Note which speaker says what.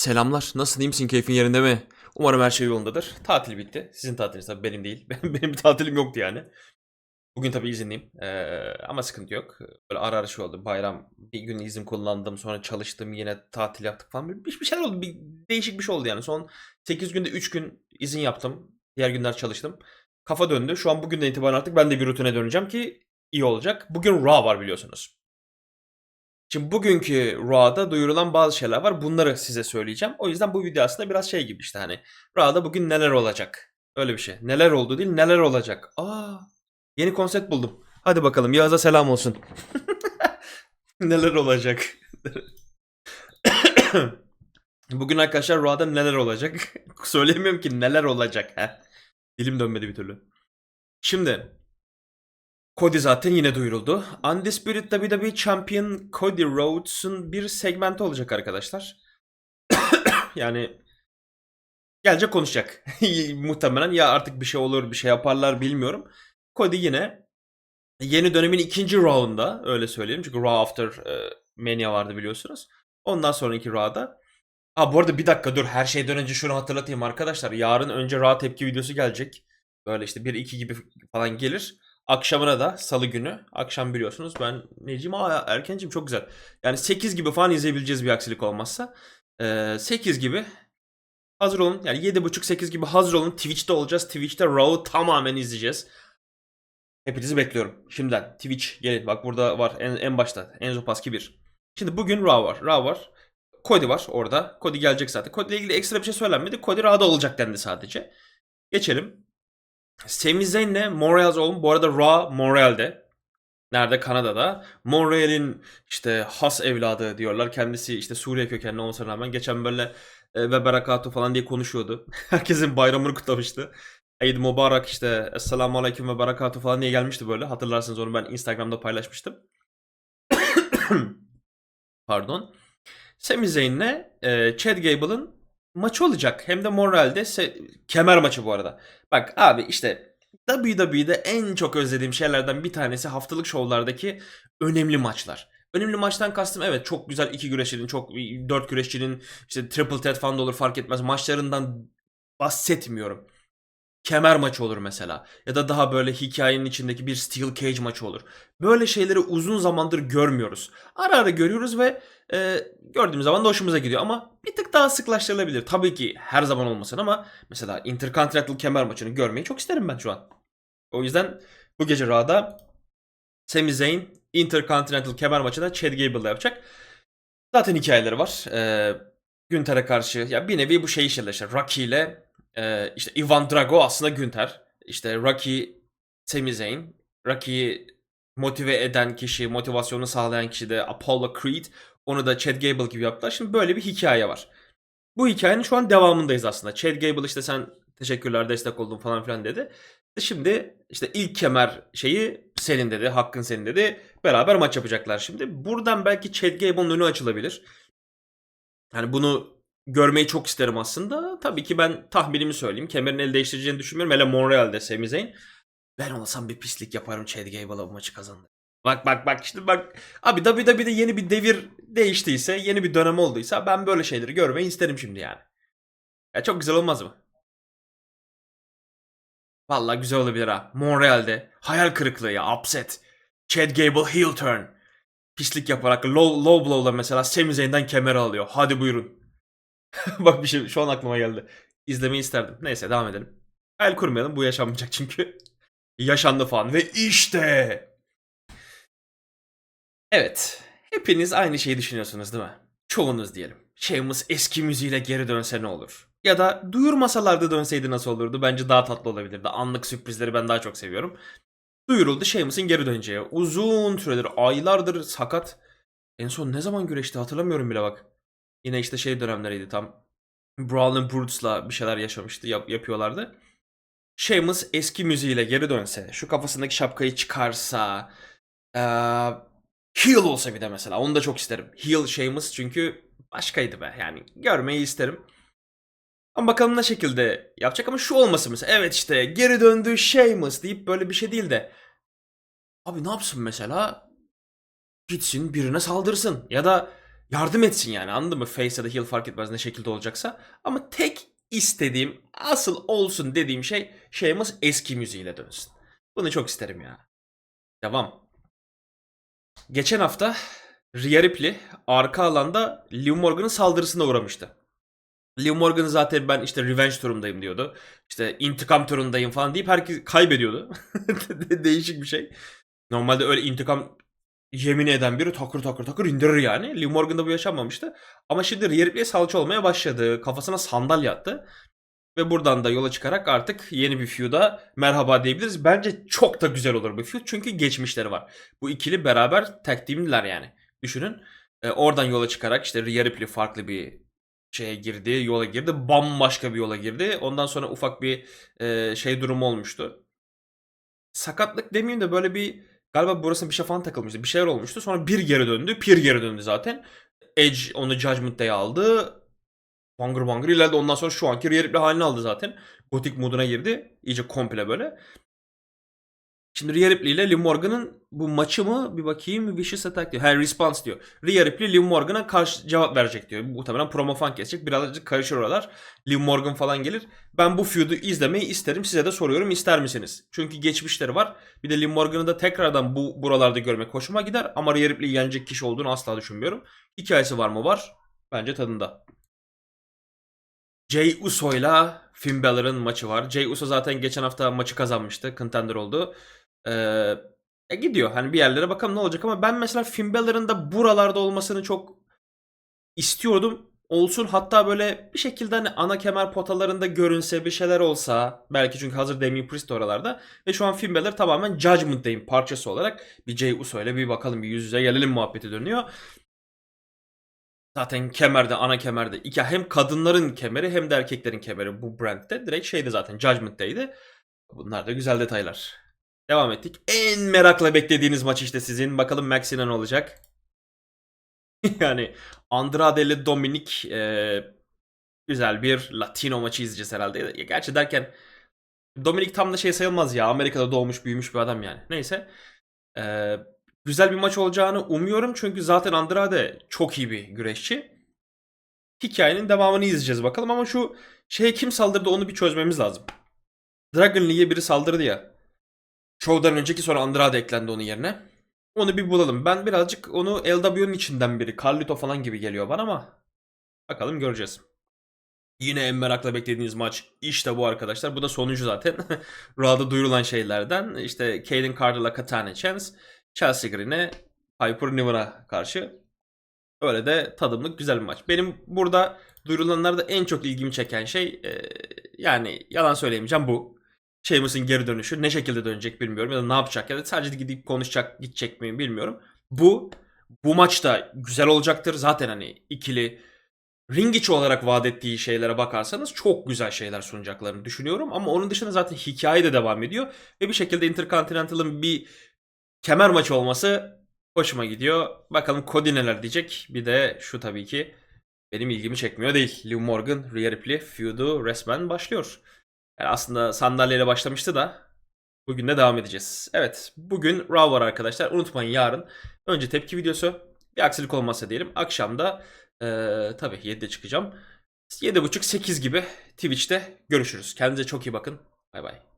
Speaker 1: Selamlar. Nasılsın? iyi misin? Keyfin yerinde mi? Umarım her şey yolundadır. Tatil bitti. Sizin tatiliniz tabii benim değil. benim bir tatilim yoktu yani. Bugün tabii izinliyim. Ee, ama sıkıntı yok. Böyle ara ara şey oldu. Bayram bir gün izin kullandım. Sonra çalıştım. Yine tatil yaptık falan. Bir, bir şeyler oldu. Bir, değişik bir şey oldu yani. Son 8 günde 3 gün izin yaptım. Diğer günler çalıştım. Kafa döndü. Şu an bugünden itibaren artık ben de bir rutine döneceğim ki iyi olacak. Bugün Raw var biliyorsunuz. Şimdi bugünkü Raw'da duyurulan bazı şeyler var. Bunları size söyleyeceğim. O yüzden bu video aslında biraz şey gibi işte hani. Raw'da bugün neler olacak? Öyle bir şey. Neler oldu değil neler olacak. Aa, yeni konsept buldum. Hadi bakalım Yağız'a selam olsun. neler olacak? bugün arkadaşlar Raw'da neler olacak? Söyleyemiyorum ki neler olacak. Heh. Dilim dönmedi bir türlü. Şimdi Cody zaten yine duyuruldu. Undisputed WWE Champion Cody Rhodes'un bir segmenti olacak arkadaşlar. yani gelecek konuşacak. Muhtemelen ya artık bir şey olur bir şey yaparlar bilmiyorum. Cody yine yeni dönemin ikinci Raw'unda öyle söyleyelim. Çünkü Raw After e, Mania vardı biliyorsunuz. Ondan sonraki Raw'da. Ha bu arada bir dakika dur her şeyden önce şunu hatırlatayım arkadaşlar. Yarın önce Raw tepki videosu gelecek. Böyle işte 1-2 gibi falan gelir. Akşamına da salı günü. Akşam biliyorsunuz ben neciyim? Aa erkencim çok güzel. Yani 8 gibi falan izleyebileceğiz bir aksilik olmazsa. Ee, 8 gibi hazır olun. Yani 7.30-8 gibi hazır olun. Twitch'te olacağız. Twitch'te Raw'u tamamen izleyeceğiz. Hepinizi bekliyorum. Şimdiden Twitch gelin. Bak burada var en, en başta. Enzo Paski 1. Şimdi bugün Raw var. Raw var. Cody var orada. Cody gelecek zaten. Cody ile ilgili ekstra bir şey söylenmedi. Cody Raw'da olacak dendi sadece. Geçelim. Sami Zayn'le Morales oğlum. Bu arada Raw Moral'de. Nerede? Kanada'da. Montreal'in işte has evladı diyorlar. Kendisi işte Suriye kökenli olmasına rağmen geçen böyle e, ve berekatü falan diye konuşuyordu. Herkesin bayramını kutlamıştı. Eid Mübarek işte Esselamu Aleyküm ve berekatü falan diye gelmişti böyle. Hatırlarsınız onu ben Instagram'da paylaşmıştım. Pardon. Sami Zayn'le e, Chad Gable'ın maçı olacak. Hem de Moral'de kemer maçı bu arada. Bak abi işte WWE'de en çok özlediğim şeylerden bir tanesi haftalık şovlardaki önemli maçlar. Önemli maçtan kastım evet çok güzel iki güreşçinin, çok dört güreşçinin işte triple threat falan da olur fark etmez. Maçlarından bahsetmiyorum. Kemer maçı olur mesela. Ya da daha böyle hikayenin içindeki bir steel cage maçı olur. Böyle şeyleri uzun zamandır görmüyoruz. Ara ara görüyoruz ve e, gördüğümüz zaman da hoşumuza gidiyor. Ama bir tık daha sıklaştırılabilir. Tabii ki her zaman olmasın ama mesela Intercontinental kemer maçını görmeyi çok isterim ben şu an. O yüzden bu gece Raw'da Sami Zayn Intercontinental kemer maçını Chad Gable'la yapacak. Zaten hikayeleri var. Ee, Günter'e karşı ya bir nevi bu şey işler işte Rocky ile e, işte Ivan Drago aslında Günter. İşte Rocky Sami Zayn. Rocky'yi motive eden kişi, motivasyonu sağlayan kişi de Apollo Creed. Onu da Chad Gable gibi yaptılar. Şimdi böyle bir hikaye var. Bu hikayenin şu an devamındayız aslında. Chad Gable işte sen teşekkürler destek oldun falan filan dedi. Şimdi işte ilk kemer şeyi senin dedi, hakkın senin dedi. Beraber maç yapacaklar şimdi. Buradan belki Chad Gable'ın önü açılabilir. Yani bunu görmeyi çok isterim aslında. Tabii ki ben tahminimi söyleyeyim. Kemerin el değiştireceğini düşünmüyorum. Hele Montreal'de Sami Zayn. Ben olsam bir pislik yaparım Chad Gable'a bu maçı kazanır. Bak bak bak işte bak. Abi WWE'de yeni bir devir değiştiyse, yeni bir dönem olduysa ben böyle şeyleri görmeyi isterim şimdi yani. Ya çok güzel olmaz mı? Vallahi güzel olabilir ha. Montreal'de hayal kırıklığı ya upset. Chad Gable heel turn. Pislik yaparak low, low blow'la mesela Sami Zayn'den kemer alıyor. Hadi buyurun. Bak bir şey şu an aklıma geldi. İzlemeyi isterdim. Neyse devam edelim. Hayal kurmayalım bu yaşanmayacak çünkü. Yaşandı falan ve işte. Evet. Hepiniz aynı şeyi düşünüyorsunuz değil mi? Çoğunuz diyelim. Sheamus eski müziğiyle geri dönse ne olur? Ya da duyurmasalardı dönseydi nasıl olurdu? Bence daha tatlı olabilirdi. Anlık sürprizleri ben daha çok seviyorum. Duyuruldu Sheamus'un geri döneceği. Uzun süredir, aylardır sakat. En son ne zaman güreşti hatırlamıyorum bile bak. Yine işte şey dönemleriydi tam. Brawl'ın Brutes'la bir şeyler yaşamıştı, yap- yapıyorlardı. Sheamus eski müziğiyle geri dönse, şu kafasındaki şapkayı çıkarsa, eee heel olsa bir de mesela. Onu da çok isterim. Heel Sheamus çünkü başkaydı be. Yani görmeyi isterim. Ama bakalım ne şekilde yapacak ama şu olması mesela. Evet işte geri döndü Sheamus deyip böyle bir şey değil de. Abi ne yapsın mesela? Gitsin birine saldırsın. Ya da yardım etsin yani anladın mı? Face ya da heel fark etmez ne şekilde olacaksa. Ama tek istediğim, asıl olsun dediğim şey şeyimiz eski müziğiyle dönsün. Bunu çok isterim ya. Devam. Geçen hafta Rhea Ripley arka alanda Liv Morgan'ın saldırısına uğramıştı. Liv Morgan zaten ben işte revenge turundayım diyordu. İşte intikam turundayım falan deyip herkes kaybediyordu. Değişik bir şey. Normalde öyle intikam yemin eden biri takır takır takır indirir yani. Liv Morgan'da bu yaşanmamıştı. Ama şimdi Rhea Ripley salça olmaya başladı. Kafasına sandalye attı. Ve buradan da yola çıkarak artık yeni bir feud'a merhaba diyebiliriz. Bence çok da güzel olur bu feud. Çünkü geçmişleri var. Bu ikili beraber tag team'diler yani. Düşünün. Ee, oradan yola çıkarak işte Rhea Ripley farklı bir şeye girdi, yola girdi. Bambaşka bir yola girdi. Ondan sonra ufak bir e, şey durumu olmuştu. Sakatlık demeyeyim de böyle bir galiba burasına bir şey falan takılmıştı. Bir şeyler olmuştu. Sonra bir geri döndü. Pir geri döndü zaten. Edge onu Judgment Day'e aldı. Bangır bangır ilerledi. Ondan sonra şu anki Rhea Ripley halini aldı zaten. Gotik moduna girdi. İyice komple böyle. Şimdi Rhea Ripley ile Liv Morgan'ın bu maçı mı bir bakayım Vicious Attack diyor. Ha response diyor. Rhea Ripley Liv Morgan'a karşı cevap verecek diyor. Muhtemelen promo fan kesecek. Birazcık karışır oralar. Liv Morgan falan gelir. Ben bu feud'u izlemeyi isterim. Size de soruyorum ister misiniz? Çünkü geçmişleri var. Bir de Liv Morgan'ı da tekrardan bu buralarda görmek hoşuma gider. Ama Rhea Ripley'i yenecek kişi olduğunu asla düşünmüyorum. Hikayesi var mı? Var. Bence tadında. Jey Uso'yla Finn Balor'ın maçı var. Jey Uso zaten geçen hafta maçı kazanmıştı. Contender oldu. E, gidiyor. Hani bir yerlere bakalım ne olacak ama ben mesela Finn Balor'ın da buralarda olmasını çok istiyordum. Olsun hatta böyle bir şekilde hani ana kemer potalarında görünse bir şeyler olsa belki çünkü hazır Damien Priest oralarda ve şu an Finn Balor tamamen Judgment Day'in parçası olarak bir Jey Uso ile bir bakalım bir yüz yüze gelelim muhabbeti dönüyor. Zaten kemerde, ana kemerde iki hem kadınların kemeri hem de erkeklerin kemeri bu brandte direkt şeydi zaten Judgment Day'di. Bunlar da güzel detaylar. Devam ettik. En merakla beklediğiniz maç işte sizin. Bakalım Maxine ne olacak? yani Andrade ile Dominik e, güzel bir Latino maçı izleyeceğiz herhalde. Ya, Gerçi derken Dominik tam da şey sayılmaz ya. Amerika'da doğmuş büyümüş bir adam yani. Neyse. E, güzel bir maç olacağını umuyorum. Çünkü zaten Andrade çok iyi bir güreşçi. Hikayenin devamını izleyeceğiz bakalım ama şu şeye kim saldırdı onu bir çözmemiz lazım. Dragon Lee'ye biri saldırdı ya. Show'dan önceki sonra Andrade eklendi onun yerine. Onu bir bulalım. Ben birazcık onu LW'nin içinden biri. Carlito falan gibi geliyor bana ama bakalım göreceğiz. Yine en merakla beklediğiniz maç işte bu arkadaşlar. Bu da sonuncu zaten. Raw'da duyurulan şeylerden. İşte Kaden Carter'la Katana Chance, Chelsea Green'e Piper Niven'a karşı. Öyle de tadımlık güzel bir maç. Benim burada duyurulanlarda en çok ilgimi çeken şey e, yani yalan söyleyemeyeceğim bu. Sheamus'un geri dönüşü ne şekilde dönecek bilmiyorum ya da ne yapacak ya da sadece gidip konuşacak gidecek miyim bilmiyorum. Bu bu maçta güzel olacaktır. Zaten hani ikili ring içi olarak vaat ettiği şeylere bakarsanız çok güzel şeyler sunacaklarını düşünüyorum. Ama onun dışında zaten hikaye de devam ediyor. Ve bir şekilde Intercontinental'ın bir kemer maçı olması hoşuma gidiyor. Bakalım Cody neler diyecek. Bir de şu tabii ki benim ilgimi çekmiyor değil. Liv Morgan, Rhea Ripley feud'u resmen başlıyor. Yani aslında sandalyeyle başlamıştı da bugün de devam edeceğiz. Evet bugün Raw var arkadaşlar. Unutmayın yarın önce tepki videosu. Bir aksilik olmazsa diyelim. Akşamda eee tabii 7'de çıkacağım. 7.30-8 gibi Twitch'te görüşürüz. Kendinize çok iyi bakın. Bay bay.